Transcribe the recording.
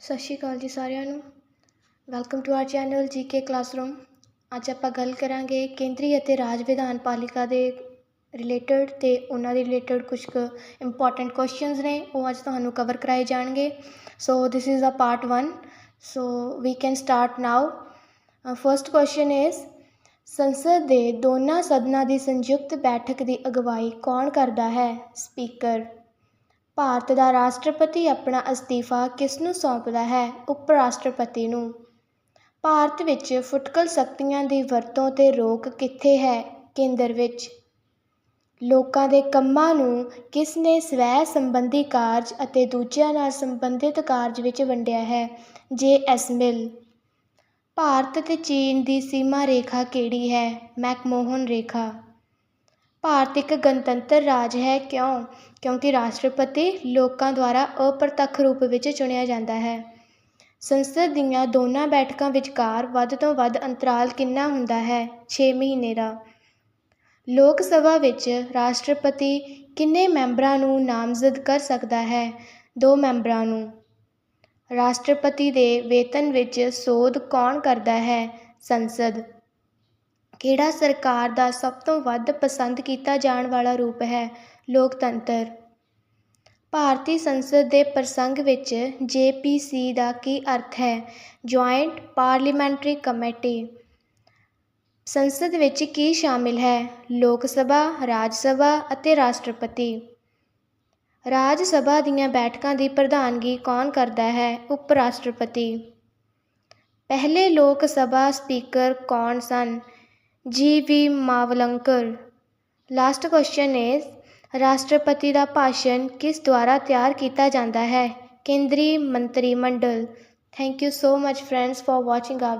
ਸਤਿ ਸ਼੍ਰੀ ਅਕਾਲ ਜੀ ਸਾਰਿਆਂ ਨੂੰ। Welcome to our channel GK classroom ਅੱਜ ਆਪਾਂ ਗੱਲ ਕਰਾਂਗੇ ਕੇਂਦਰੀ ਅਤੇ ਰਾਜ ਵਿਧਾਨ ਪਾਲਿਕਾ ਦੇ ਰਿਲੇਟਡ ਤੇ ਉਹਨਾਂ ਦੇ ਰਿਲੇਟਡ ਕੁਝ ਕੁ ਇੰਪੋਰਟੈਂਟ ਕੁਐਸਚਨਸ ਨੇ, ਉਹ ਅੱਜ ਤੁਹਾਨੂੰ ਕਵਰ ਕਰਾਏ ਜਾਣਗੇ। So this is a part 1 so we can start now first question is ਸੰਸਦ ਦੇ ਦੋਨਾਂ ਸਦਨਾਂ ਦੀ ਸੰਯੁਕਤ ਬੈਠਕ ਦੀ ਅਗਵਾਈ ਕੌਣ ਕਰਦਾ ਹੈ? ਸਪੀਕਰ ਭਾਰਤ ਦਾ ਰਾਸ਼ਟਰਪਤੀ ਆਪਣਾ ਅਸਤੀਫਾ ਕਿਸ ਨੂੰ ਸੌਂਪਦਾ ਹੈ ਉਪ ਰਾਸ਼ਟਰਪਤੀ ਨੂੰ? ਭਾਰਤ ਵਿੱਚ ਫੁਟਕਲ ਸ਼ਕਤੀਆਂ ਦੀ ਵਰਤੋਂ 'ਤੇ ਰੋਕ ਕਿੱਥੇ ਹੈ? ਕੇਂਦਰ ਵਿੱਚ। ਲੋਕਾਂ ਦੇ ਕੰਮਾਂ ਨੂੰ ਕਿਸ ਨੇ ਸਵੈ ਸੰਬੰਧੀ ਕਾਰਜ ਅਤੇ ਦੂਜਿਆਂ ਨਾਲ ਸੰਬੰਧਿਤ ਕਾਰਜ ਵਿੱਚ ਵੰਡਿਆ ਹੈ? ਜੇ ਐਸ ਮਿਲ। ਭਾਰਤ ਅਤੇ ਚੀਨ ਦੀ ਸੀਮਾ ਰੇਖਾ ਕਿਹੜੀ ਹੈ? ਮੈਕਮੋਹਨ ਰੇਖਾ। ਭਾਰਤ ਇੱਕ ਗਣਤੰਤਰ ਰਾਜ ਹੈ। ਕਿਉਂ? ਕਿਉਂਕਿ ਰਾਸ਼ਟਰਪਤੀ ਲੋਕਾਂ ਦੁਆਰਾ ਅਪ੍ਰਤੱਖ ਰੂਪ ਵਿੱਚ ਚੁਣਿਆ ਜਾਂਦਾ ਹੈ। ਸੰਸਦ ਦੀਆਂ ਦੋਨਾਂ ਬੈਠਕਾਂ ਵਿਚਕਾਰ ਵੱਧ ਤੋਂ ਵੱਧ ਅੰਤਰਾਲ ਕਿੰਨਾ ਹੁੰਦਾ ਹੈ? ਛੇ ਮਹੀਨੇ ਦਾ। ਲੋਕ ਸਭਾ ਵਿੱਚ ਰਾਸ਼ਟਰਪਤੀ ਕਿੰਨੇ ਮੈਂਬਰਾਂ ਨੂੰ ਨਾਮਜ਼ਦ ਕਰ ਸਕਦਾ ਹੈ? ਦੋ ਮੈਂਬਰਾਂ ਨੂੰ। ਰਾਸ਼ਟਰਪਤੀ ਦੇ ਵੇਤਨ ਵਿੱਚ ਸੋਧ ਕੌਣ ਕਰਦਾ ਹੈ? ਸੰਸਦ। ਕਿਹੜਾ ਸਰਕਾਰ ਦਾ ਸਭ ਤੋਂ ਵੱਧ ਪਸੰਦ ਕੀਤਾ ਜਾਣ ਵਾਲਾ ਰੂਪ ਹੈ? ਲੋਕਤੰਤਰ। ਭਾਰਤੀ ਸੰਸਦ ਦੇ ਪ੍ਰਸੰਗ ਵਿੱਚ ਜੇ ਪੀ ਸੀ ਦਾ ਕੀ ਅਰਥ ਹੈ? Joint parliamentary committee. ਸੰਸਦ ਵਿੱਚ ਕੀ ਸ਼ਾਮਿਲ ਹੈ? ਲੋਕ ਸਭਾ, ਰਾਜ ਸਭਾ ਅਤੇ ਰਾਸ਼ਟਰਪਤੀ। ਰਾਜ ਸਭਾ ਦੀਆਂ ਬੈਠਕਾਂ ਦੀ ਪ੍ਰਧਾਨਗੀ ਕੌਣ ਕਰਦਾ ਹੈ? ਉਪ ਰਾਸ਼ਟਰਪਤੀ ਪਹਿਲੇ ਲੋਕ ਸਭਾ ਸਪੀਕਰ ਕੌਣ ਸਨ? G V Mavalankar last question is ਰਾਸ਼ਟਰਪਤੀ ਦਾ ਭਾਸ਼ਣ ਕਿਸ ਦੁਆਰਾ ਤਿਆਰ ਕੀਤਾ ਜਾਂਦਾ ਹੈ ਕੇਂਦਰੀ ਮੰਤਰੀ ਮੰਡਲ thank you so much friends for watching R